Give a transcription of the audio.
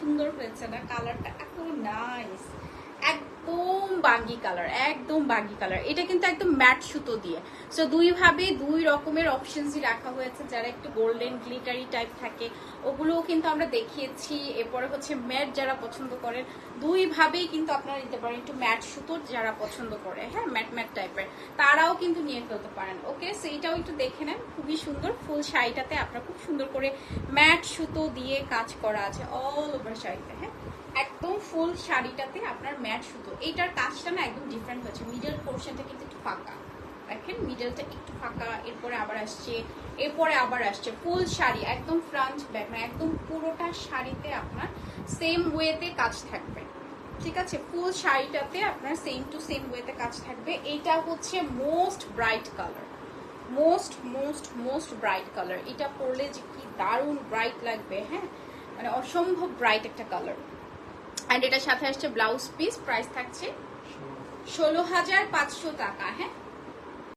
সুন্দর হয়েছে না? কালারটা এত নাইস একদম বাগি কালার একদম বাগি কালার এটা কিন্তু একদম ম্যাট সুতো দিয়ে। সো দুই ভাবে দুই রকমের অপশনসই রাখা হয়েছে। যারা একটু গোল্ডেন গ্লিটারি টাইপ থাকে, ওগুলোও কিন্তু আমরা দেখিয়েছি। এরপরে হচ্ছে ম্যাট যারা পছন্দ করেন দুই ভাবেই কিন্তু আপনারা নিতে পারেন। একটু ম্যাট সুতোর যারা পছন্দ করে হ্যাঁ? ম্যাট ম্যাট কিন্তু নিয়ে ফেলতে পারেন। ওকে সো এইটাও একটু দেখে নেন। খুবই সুন্দর। ফুল শাড়িটাতে আপনার খুব সুন্দর করে ম্যাট সুতো দিয়ে কাজ করা আছে অল ওভার শাড়িতে হ্যাঁ? একদম ফুল শাড়িটাতে আপনার ম্যাট সুতো। এইটার কাজটা না একদম ডিফারেন্ট হচ্ছে। মিডল পোর্শনটা কিন্তু একটু ফাঁকা। দেখেন মিডলটা একটু ফাঁকা, এরপরে আবার আসছে, এরপরে আবার আসছে। ফুল শাড়ি, একদম ফ্রন্ট ব্যাক মানে একদম পুরোটা শাড়িতে আপনার সেম ওয়েতে কাজ থাকবে। ঠিক আছে, ফুল শাড়িটাতে আপনার সেম টু সেম ওয়েতে কাজ থাকবে। এটা হচ্ছে most bright colour most most most bright colour এটা পরলে যে কি দারুণ ব্রাইট লাগবে হ্যাঁ? মানে অসম্ভব ব্রাইট একটা কালার অ্যান্ড এটার সাথে আসছে ব্লাউজ পিস প্রাইস থাকছে ষোলো হাজার পাঁচশো টাকা হ্যাঁ?